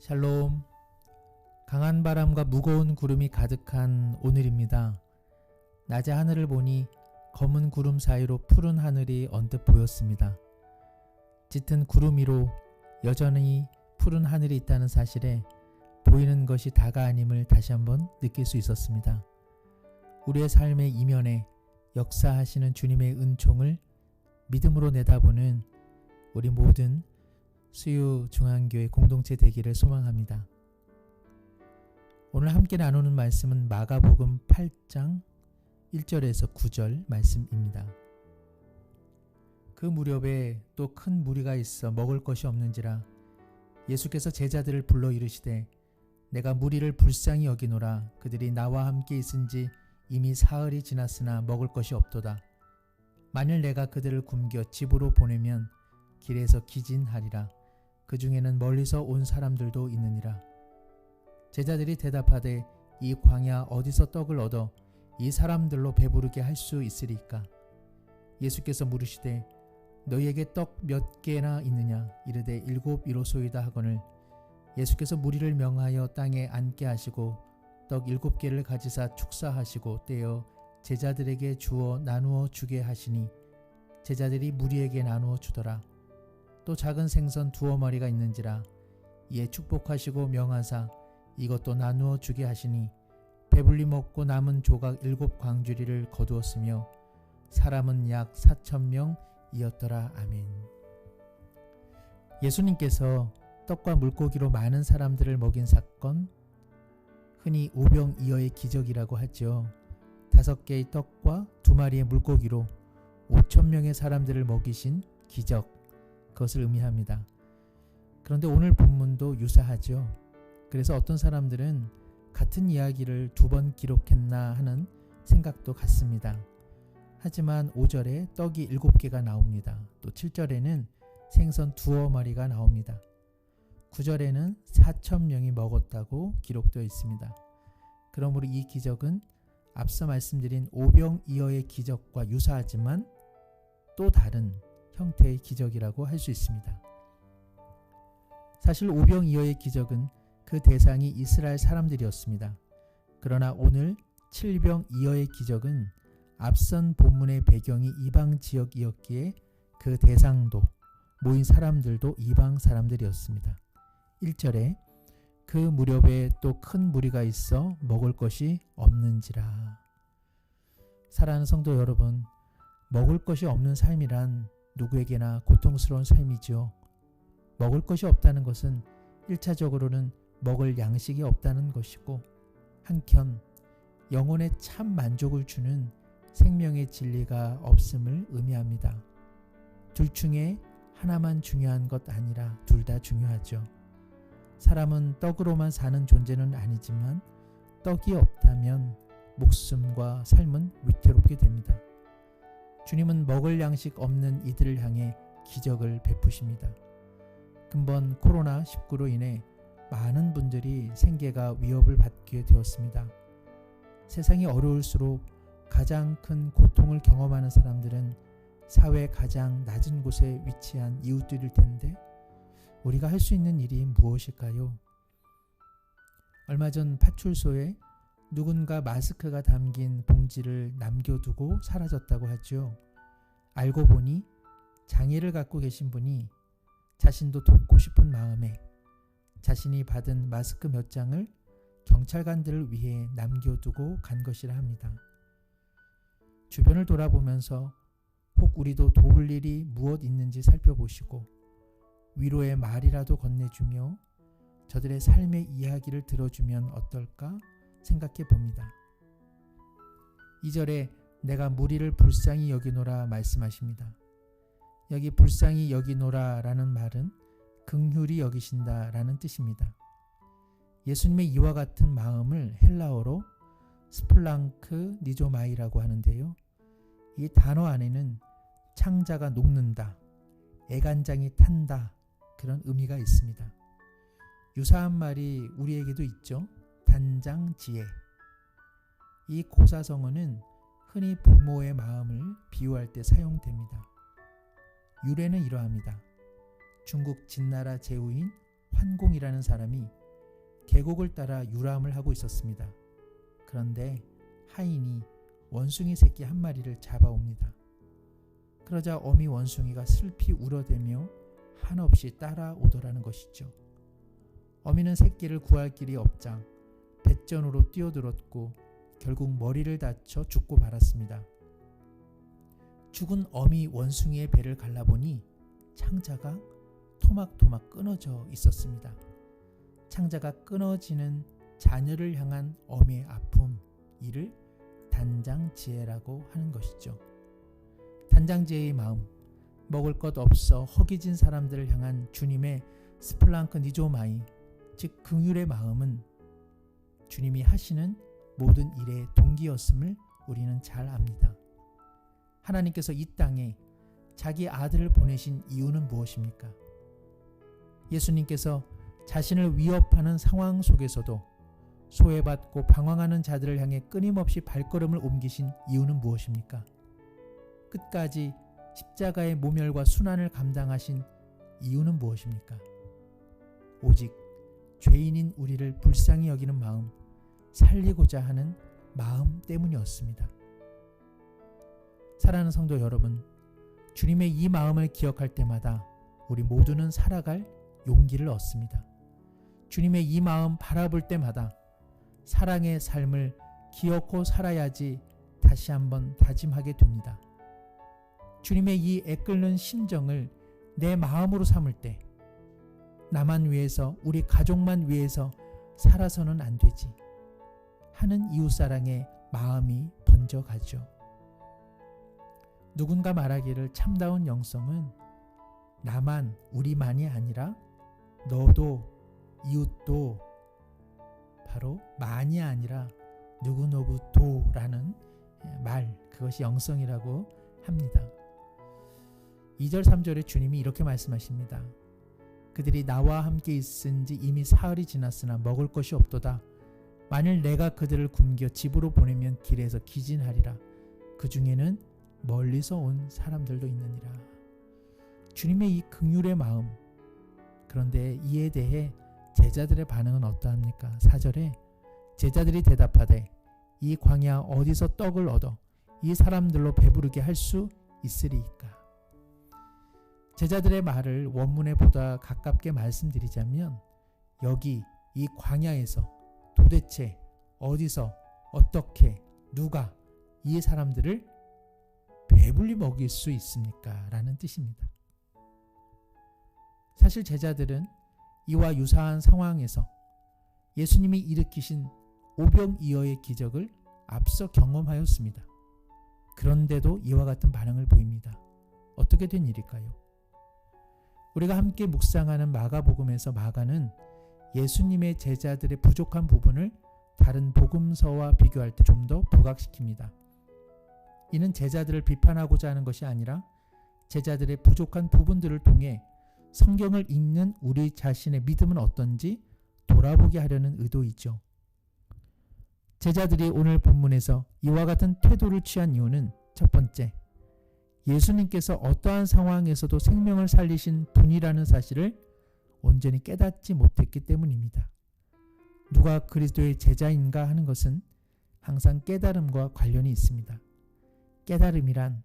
샬롬. 강한 바람과 무거운 구름이 가득한 오늘입니다. 낮에 하늘을 보니 검은 구름 사이로 푸른 하늘이 언뜻 보였습니다. 짙은 구름 위로 여전히 푸른 하늘이 있다는 사실에 보이는 것이 다가 아님을 다시 한번 느낄 수 있었습니다. 우리의 삶의 이면에 역사하시는 주님의 은총을 믿음으로 내다보는 우리 모든 수유 중앙교회 공동체 되기를 소망합니다. 오늘 함께 나누는 말씀은 마가복음 8장 1절에서 9절 말씀입니다. 그 무렵에 또 큰 무리가 있어 먹을 것이 없는지라 예수께서 제자들을 불러 이르시되 내가 무리를 불쌍히 여기노라 그들이 나와 함께 있은지 이미 사흘이 지났으나 먹을 것이 없도다. 만일 내가 그들을 굶겨 집으로 보내면 길에서 기진하리라. 그 중에는 멀리서 온 사람들도 있느니라. 제자들이 대답하되 이 광야 어디서 떡을 얻어 이 사람들로 배부르게 할 수 있으리까? 예수께서 물으시되 너희에게 떡 몇 개나 있느냐? 이르되 일곱 이로소이다 하거늘 예수께서 무리를 명하여 땅에 앉게 하시고 떡 일곱 개를 가지사 축사하시고 떼어 제자들에게 주어 나누어 주게 하시니 제자들이 무리에게 나누어 주더라. 또 작은 생선 두어 마리가 있는지라 이에 축복하시고 명하사 이것도 나누어 주게 하시니 배불리 먹고 남은 조각 일곱 광주리를 거두었으며 사람은 약 사천 명이었더라 아멘. 예수님께서 떡과 물고기로 많은 사람들을 먹인 사건 흔히 오병이어의 기적이라고 하죠. 다섯 개의 떡과 두 마리의 물고기로 5천 명의 사람들을 먹이신 기적 그것을 의미합니다. 그런데 오늘 본문도 유사하죠. 그래서 어떤 사람들은 같은 이야기를 두 번 기록했나 하는 생각도 같습니다. 하지만 5절에 떡이 7개가 나옵니다. 또 7절에는 생선 두어 마리가 나옵니다. 9절에는 4천 명이 먹었다고 기록되어 있습니다. 그러므로 이 기적은 앞서 말씀드린 오병이어의 기적과 유사하지만 또 다른 형태의 기적이라고 할 수 있습니다. 사실 오병이어의 기적은 그 대상이 이스라엘 사람들이었습니다. 그러나 오늘 칠병이어의 기적은 앞선 본문의 배경이 이방 지역이었기에 그 대상도 모인 사람들도 이방 사람들이었습니다. 1절에 그 무렵에 또 큰 무리가 있어 먹을 것이 없는지라. 사랑하는 성도 여러분, 먹을 것이 없는 삶이란 누구에게나 고통스러운 삶이지요. 먹을 것이 없다는 것은 1차적으로는 먹을 양식이 없다는 것이고, 한켠 영혼에 참 만족을 주는 생명의 진리가 없음을 의미합니다. 둘 중에 하나만 중요한 것 아니라 둘 다 중요하죠. 사람은 떡으로만 사는 존재는 아니지만 떡이 없다면 목숨과 삶은 위태롭게 됩니다. 주님은 먹을 양식 없는 이들을 향해 기적을 베푸십니다. 근본 코로나19로 인해 많은 분들이 생계가 위협을 받게 되었습니다. 세상이 어려울수록 가장 큰 고통을 경험하는 사람들은 사회 가장 낮은 곳에 위치한 이웃들일 텐데 우리가 할 수 있는 일이 무엇일까요? 얼마 전 파출소에 누군가 마스크가 담긴 봉지를 남겨두고 사라졌다고 하죠. 알고 보니 장애를 갖고 계신 분이 자신도 돕고 싶은 마음에 자신이 받은 마스크 몇 장을 경찰관들을 위해 남겨두고 간 것이라 합니다. 주변을 돌아보면서 혹 우리도 도울 일이 무엇 있는지 살펴보시고 위로의 말이라도 건네주며 저들의 삶의 이야기를 들어주면 어떨까 생각해 봅니다. 2절에 내가 무리를 불쌍히 여기노라 말씀하십니다. 여기 불쌍히 여기노라 라는 말은 긍휼히 여기신다 라는 뜻입니다. 예수님의 이와 같은 마음을 헬라어로 스플랑크 니조마이라고 하는데요. 이 단어 안에는 창자가 녹는다, 애간장이 탄다 그런 의미가 있습니다. 유사한 말이 우리에게도 있죠. 단장 지혜. 이 고사성어는 흔히 부모의 마음을 비유할 때 사용됩니다. 유래는 이러합니다. 중국 진나라 제후인 환공이라는 사람이 계곡을 따라 유람을 하고 있었습니다. 그런데 하인이 원숭이 새끼 한 마리를 잡아옵니다. 그러자 어미 원숭이가 슬피 울어대며 한없이 따라오더라는 것이죠. 어미는 새끼를 구할 길이 없자 배전으로 뛰어들었고 결국 머리를 다쳐 죽고 말았습니다. 죽은 어미 원숭이의 배를 갈라보니 창자가 토막토막 끊어져 있었습니다. 창자가 끊어지는 자녀를 향한 어미의 아픔, 이를 단장지혜라고 하는 것이죠. 단장지혜의 마음, 먹을 것 없어 허기진 사람들을 향한 주님의 스플랑크 니조마이, 즉 긍휼의 마음은 주님이 하시는 모든 일의 동기였음을 우리는 잘 압니다. 하나님께서 이 땅에 자기 아들을 보내신 이유는 무엇입니까? 예수님께서 자신을 위협하는 상황 속에서도 소외받고 방황하는 자들을 향해 끊임없이 발걸음을 옮기신 이유는 무엇입니까? 끝까지 십자가의 모멸과 순환을 감당하신 이유는 무엇입니까? 오직 죄인인 우리를 불쌍히 여기는 마음, 살리고자 하는 마음 때문이었습니다. 사랑하는 성도 여러분, 주님의 이 마음을 기억할 때마다 우리 모두는 살아갈 용기를 얻습니다. 주님의 이 마음 바라볼 때마다 사랑의 삶을 기억고 살아야지 다시 한번 다짐하게 됩니다. 주님의 이 애끓는 심정을 내 마음으로 삼을 때 나만 위해서 우리 가족만 위해서 살아서는 안 되지 하는 이웃사랑의 마음이 번져가죠. 누군가 말하기를 참다운 영성은 나만 우리만이 아니라 너도 이웃도 바로 만이 아니라 누구누구도라는 말 그것이 영성이라고 합니다. 2절 3절에 주님이 이렇게 말씀하십니다. 그들이 나와 함께 있은 지 이미 사흘이 지났으나 먹을 것이 없도다. 만일 내가 그들을 굶겨 집으로 보내면 길에서 기진하리라. 그 중에는 멀리서 온 사람들도 있느니라. 주님의 이 긍휼의 마음. 그런데 이에 대해 제자들의 반응은 어떠합니까? 4절에 제자들이 대답하되 이 광야 어디서 떡을 얻어 이 사람들로 배부르게 할 수 있으리이까? 제자들의 말을 원문에 보다 가깝게 말씀드리자면 여기 이 광야에서 도대체 어디서 어떻게 누가 이 사람들을 배불리 먹일 수 있습니까? 라는 뜻입니다. 사실 제자들은 이와 유사한 상황에서 예수님이 일으키신 오병이어의 기적을 앞서 경험하였습니다. 그런데도 이와 같은 반응을 보입니다. 어떻게 된 일일까요? 우리가 함께 묵상하는 마가복음에서 마가는 예수님의 제자들의 부족한 부분을 다른 복음서와 비교할 때 좀 더 부각시킵니다. 이는 제자들을 비판하고자 하는 것이 아니라 제자들의 부족한 부분들을 통해 성경을 읽는 우리 자신의 믿음은 어떤지 돌아보게 하려는 의도이죠. 제자들이 오늘 본문에서 이와 같은 태도를 취한 이유는 첫 번째, 예수님께서 어떠한 상황에서도 생명을 살리신 분이라는 사실을 온전히 깨닫지 못했기 때문입니다. 누가 그리스도의 제자인가 하는 것은 항상 깨달음과 관련이 있습니다. 깨달음이란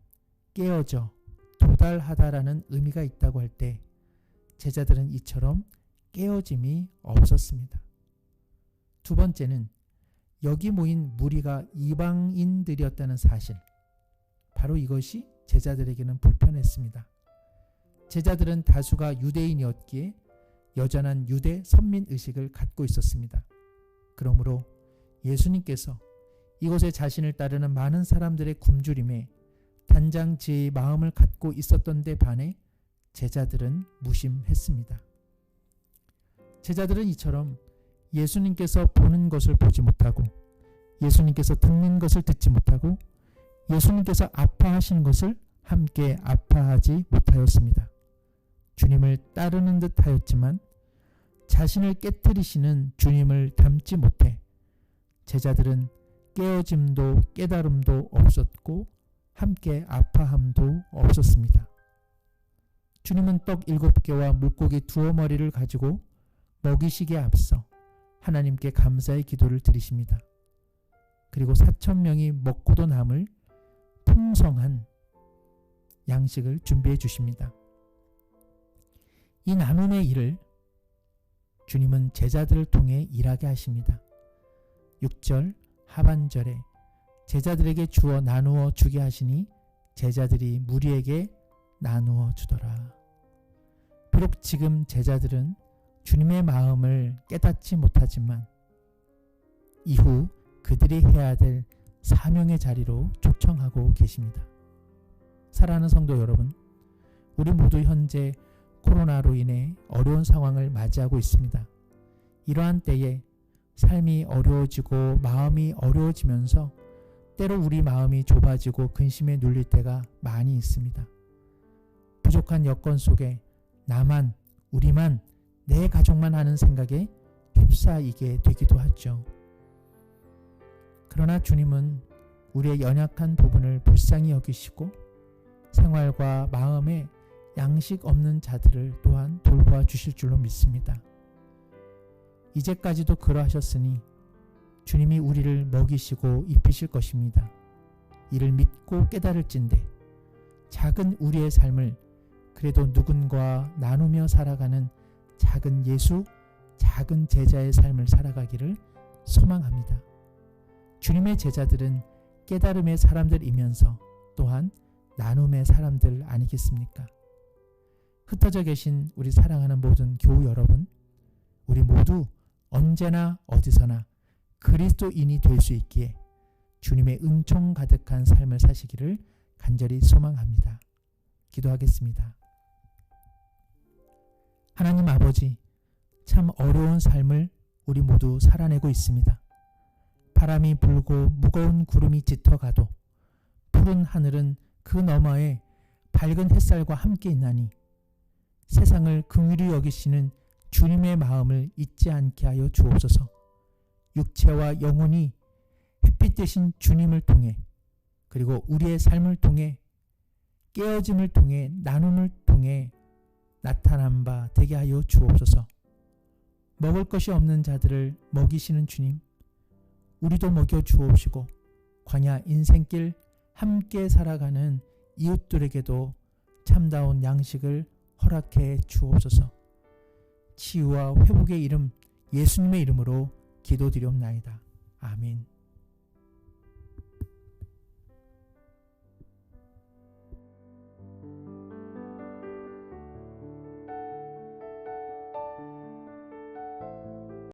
깨어져 도달하다라는 의미가 있다고 할 때 제자들은 이처럼 깨어짐이 없었습니다. 두 번째는 여기 모인 무리가 이방인들이었다는 사실. 바로 이것이 제자들에게는 불편했습니다. 제자들은 다수가 유대인이었기에 여전한 유대 선민 의식을 갖고 있었습니다. 그러므로 예수님께서 이곳에 자신을 따르는 많은 사람들의 굶주림에 단장 지의 마음을 갖고 있었던 데 반해 제자들은 무심했습니다. 제자들은 이처럼 예수님께서 보는 것을 보지 못하고 예수님께서 듣는 것을 듣지 못하고 예수님께서 아파하시는 것을 함께 아파하지 못하였습니다. 주님을 따르는 듯 하였지만 자신을 깨뜨리시는 주님을 닮지 못해 제자들은 깨어짐도 깨달음도 없었고 함께 아파함도 없었습니다. 주님은 떡 일곱 개와 물고기 두어 마리를 가지고 먹이시기에 앞서 하나님께 감사의 기도를 드리십니다. 그리고 4천 명이 먹고도 남을 풍성한 양식을 준비해 주십니다. 이 나눔의 일을 주님은 제자들을 통해 일하게 하십니다. 6절 하반절에 제자들에게 주어 나누어 주게 하시니 제자들이 무리에게 나누어 주더라. 비록 지금 제자들은 주님의 마음을 깨닫지 못하지만 이후 그들이 해야 될 사명의 자리로 초청하고 계십니다. 사랑하는 성도 여러분, 우리 모두 현재 코로나로 인해 어려운 상황을 맞이하고 있습니다. 이러한 때에 삶이 어려워지고 마음이 어려워지면서 때로 우리 마음이 좁아지고 근심에 눌릴 때가 많이 있습니다. 부족한 여건 속에 나만, 우리만, 내 가족만 하는 생각에 휩싸이게 되기도 하죠. 그러나 주님은 우리의 연약한 부분을 불쌍히 여기시고 생활과 마음에 양식 없는 자들을 또한 돌보아 주실 줄로 믿습니다. 이제까지도 그러하셨으니 주님이 우리를 먹이시고 입히실 것입니다. 이를 믿고 깨달을진데 작은 우리의 삶을 그래도 누군가 나누며 살아가는 작은 예수, 작은 제자의 삶을 살아가기를 소망합니다. 주님의 제자들은 깨달음의 사람들이면서 또한 나눔의 사람들 아니겠습니까? 흩어져 계신 우리 사랑하는 모든 교우 여러분, 우리 모두 언제나 어디서나 그리스도인이 될 수 있기에 주님의 은총 가득한 삶을 사시기를 간절히 소망합니다. 기도하겠습니다. 하나님 아버지, 참 어려운 삶을 우리 모두 살아내고 있습니다. 바람이 불고 무거운 구름이 짙어가도 푸른 하늘은 그 너머에 밝은 햇살과 함께 있나니 세상을 긍휼히 여기시는 주님의 마음을 잊지 않게 하여 주옵소서. 육체와 영혼이 햇빛 대신 주님을 통해 그리고 우리의 삶을 통해 깨어짐을 통해 나눔을 통해 나타난 바 되게 하여 주옵소서. 먹을 것이 없는 자들을 먹이시는 주님, 우리도 먹여 주옵시고 광야 인생길 함께 살아가는 이웃들에게도 참다운 양식을 허락해 주옵소서. 치유와 회복의 이름 예수님의 이름으로 기도드리옵나이다. 아멘.